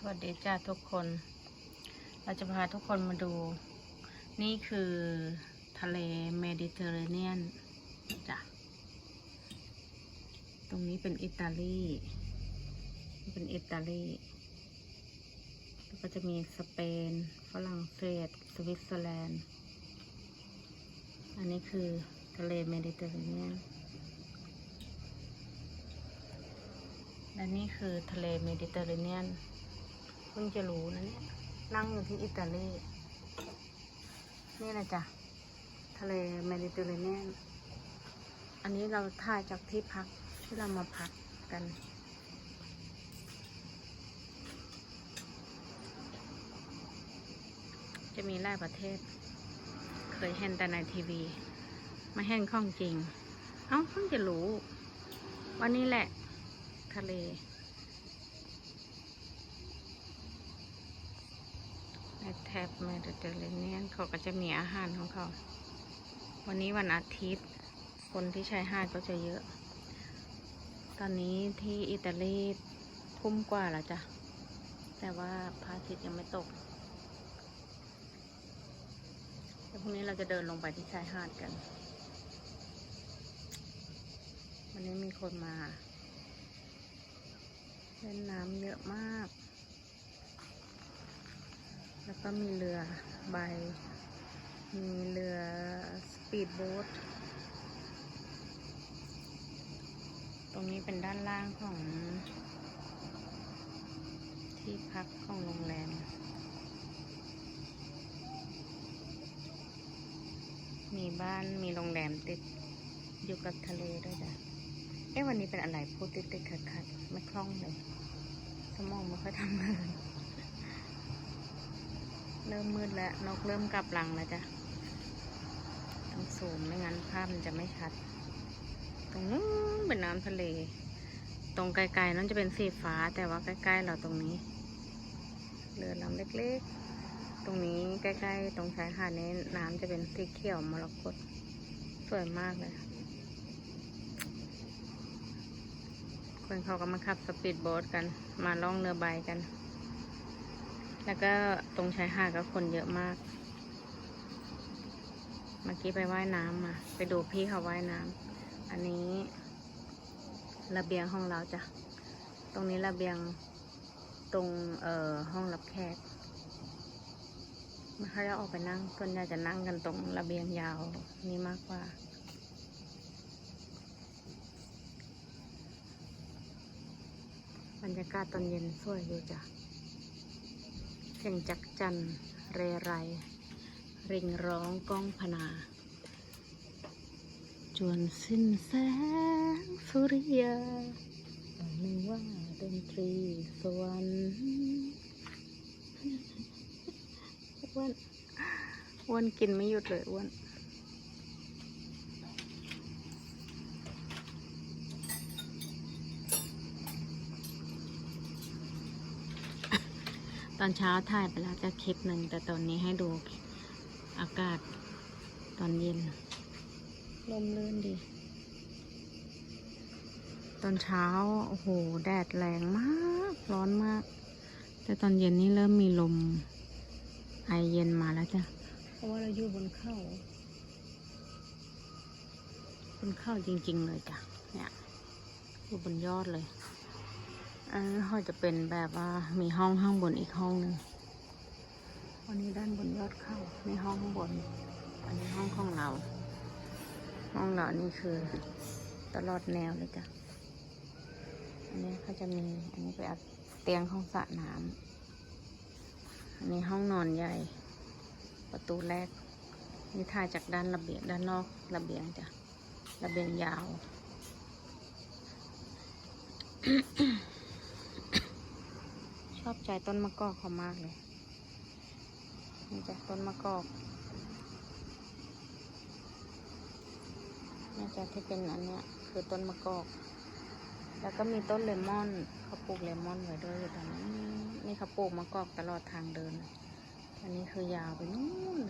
สวัสดีจ้าทุกคน เราจะพาทุกคนมาดู นี่คือทะเลเมดิเตอร์เรเนียนจ้ะ ตรงนี้เป็นอิตาลีเป็นอิตาลี แล้วก็จะมีสเปน ฝรั่งเศส สวิตเซอร์แลนด์ อันนี้คือทะเลเมดิเตอร์เรเนียนและนี่คือทะเลเมดิเตอร์เรเนียน พิ่งจะรู้นะเนี่ย นั่งอยู่ที่อิตาลี นี่แหละจ้ะ ทะเลเมดิเตอร์เรเนียน อันนี้เราถ่ายจากที่พักที่เรามาพักกันจะมีหลายประเทศ เคยเห็นแต่ในทีวีไม่เห็นข้องจริง เอ้าเพิ่งจะรู้ วันนี้แหละ ทะเล ใน แถบเมดิเตอร์เรเนียนเขาก็จะมีอาหารของเขา วันนี้วันอาทิตย์ คนที่ใช้หาดก็จะเยอะ ตอนนี้ที่อิตาลีทุ่มกว่าแล้วจ้ะ แต่ว่าพระอาทิตย์ยังไม่ตกเดี๋ยวพรุ่งนี้เราจะเดินลงไปที่ชายหาดกัน วันนี้มีคนมาเล่นน้ำเยอะมาก แล้วก็มีเรือใบ มีเรือสปีดโบ๊ท ตรงนี้เป็นด้านล่างของ ที่พักของโรงแรม มีบ้านมีโรงแรมติดอยู่กับทะเลด้วยจ้ะ เอ๊ะวันนี้เป็นอะไรพูดติดติดขัดขัดๆไม่คล่องเลย สมองไม่ค่อยทำงาน เริ่มมืดแล้ว นกเริ่มกลับหลังแล้วจ้ะ ต้องสูมไม่งั้นภาพมันจะไม่ชัด ตรงนู้นเป็นน้ำทะเล ตรงไกลๆนั่นจะเป็นสีฟ้า แต่ว่าใกล้ๆเราตรงนี้ เรือลำเล็กๆ ตรงนี้ใกล้ๆ ตรงชายหาดนี้น้ำจะเป็นสีเขียวมรกตสวยมากเลย คนเขาก็มาขับสปีดโบ๊ทกัน มาล่องเรือใบกัน แล้วก็ตรงชายหาดก็คนเยอะมาก เมื่อกี้ไปว่ายน้ำมา ไปดูพี่เขาว่ายน้ำ อันนี้ ระเบียงห้องเราจ้ะ ตรงนี้ระเบียงตรงเอ่อห้องรับแขกม่ค่อยได้ออกไปนั่งส่วนใหญ่จะนั่งกันตรงระเบียงยาวนี่มากกว่า บรรยากาศตอนเย็นสวยอยู่จ้ะ แข่งจักจันเรไรริงร้องก้องพนา จวนสิ้นแสงสุริยาหนึ่ว่าดนตรีสวรรค์อ้วนอ้วนกินไม่หยุดเลยอ้วน ตอนเช้าถ่ายไปแล้วจะคลิปหนึ่งแต่ตอนนี้ให้ดูอากาศตอนเย็น ลมลื่นดี ตอนเช้า โอ้โห แดดแรงมาก ร้อนมาก แต่ตอนเย็นนี่เริ่มมีลม ไอเย็นมาแล้วจ้ะ เพราะว่าเราอยู่บนเขาบนเขาจริง ๆ เลยจ้ะ เนี่ยอยู่บนยอดเลย อันนี้เขาจะเป็นแบบว่ามีห้องข้างบนอีกห้องหนึ่งวันนี้ด้านบนยอดเข้ามีห้องข้างบน อันนี้ห้องของเรา ห้องเรานี่คือตลอดแนวเลยจ้ะ อันนี้เขาจะมี อันนี้ไปอัดเตียงห้องสระน้ำอันนี้ห้องนอนใหญ่ ประตูแรก นี่ถ่ายจากด้านระเบียงด้านนอกระเบียงจ้ะ ระเบียงยาว อบใจต้นมะกอกเขามากเลย นี่จ้ะต้นมะกอกนี่จ้ะที่เป็นอันเนี้ยคือต้นมะกอก แล้วก็มีต้นเลมอนเขาปลูกเลมอนไว้ด้วยอยู่ตรงนี้นี่เขาปลูกมะกอกตลอดทางเดิน อันนี้คือยาวไปนู่น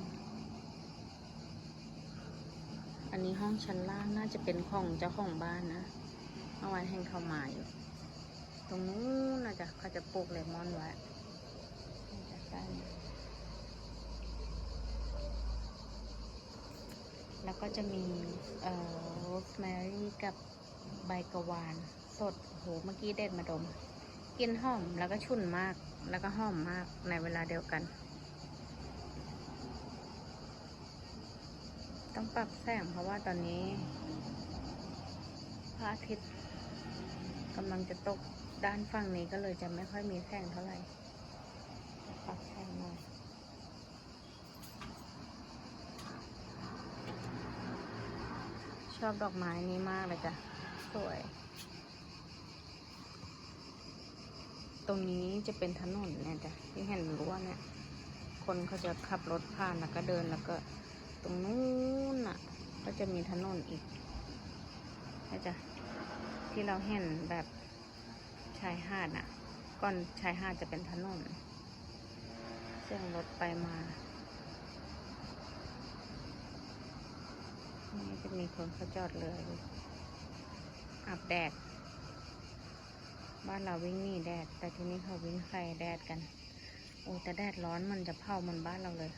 อันนี้ห้องชั้นล่างน่าจะเป็นของเจ้าของบ้านนะเมื่อวานแห่งเขามาอยู่ ตรงนู้นนะจ๊ะเขาจะปลูกเลมอนไว้นี่จ้ะแล้วก็จะมีเอ่อโรสแมรี่กับใบกระวาน สดโหเมื่อกี้เด็ดมาดมกลินหอมแล้วก็ชุ่นมากแล้วก็หอมมากในเวลาเดียวกัน ต้องปรับแสงเพราะว่าตอนนี้พระอาทิตย์กำลังจะตก ด้านฝั่งนี้ก็เลยจะไม่ค่อยมีแสงเท่าไหร่ปรับแสงหน่อยชอบดอกไม้นี้มากเลยจ้ะ สวย ตรงนี้จะเป็นถนนเนี่ยจ้ะที่เห็นรั้วเนี่ย คนเขาจะขับรถผ่านแล้วก็เดินแล้วก็ ตรงนู้นน่ะ ก็จะมีถนนอีกนะจ๊ะที่เราเห็นแบบ ชายหาดน่ะก่อนชายหาดจะเป็นถนนเสียงรถไปมานี่จะมีคนเขาจอดเรืออยู่อาบแดด บ้านเราวิ่งหนีแดด แต่ที่นี่เขาวิ่งใส่แดดกัน โอ้แต่แดดร้อนมันจะเผามันบ้านเราเลย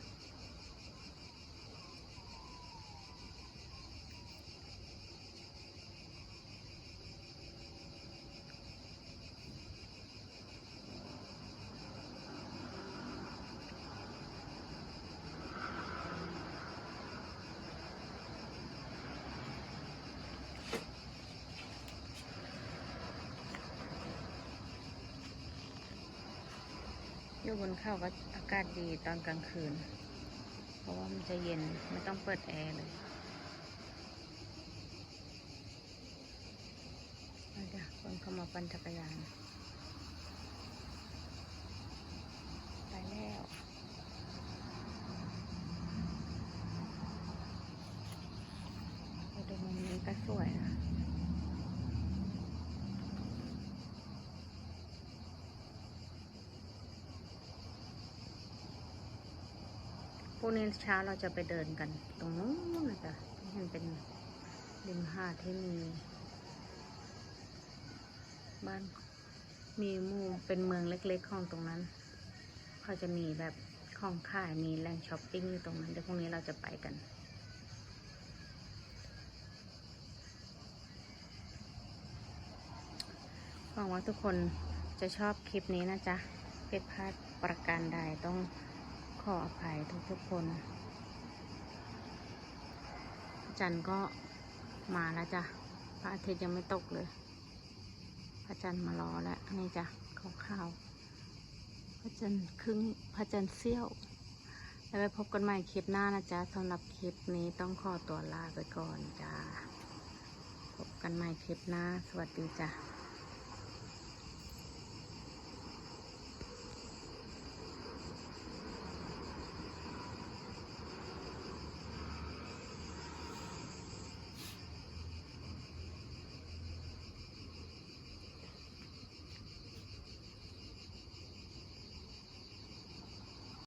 อยู่บนเขาก็อากาศดีตอนกลางคืน เพราะว่ามันจะเย็นไม่ต้องเปิดแอร์เลยเอาจ้ะคนเข้ามาปั่นจักรยาน ไปแล้วไปดูมุมนี้ก็สวยนะ พรุ่ งนี้เช้าเราจะไปเดินกัน ตรงนู้นนะจ๊ะเห็นเป็นริมหาดที่มี บ้านมีหมู่เป็นเมืองเล็กๆของตรงนั้นเขาจะมีแบบของขายมีแหล่งช้อปปิ้งอยู่ตรงนั้นเดี๋ยวพรุ่งนี้เราจะไปกันหวังว่าทุกคนจะชอบคลิปนี้นะจ๊ะผิดพลาดประการใดต้อง ขออภัยทุกๆคนจันทร์ก็มาแล้วจ้ะพระอาทิตย์ยังไม่ตกเลย พระจันทร์มารอแล้วนี่จ้ะขาวๆพระจันทร์ครึ่งพระจันทร์เสี้ยว แล้วไปพบกันใหม่คลิปหน้านะจ๊ะสำหรับคลิปนี้ต้องขอตัวลาไปก่อนจ้าพบกันใหม่คลิปหน้า สวัสดีจ้ะ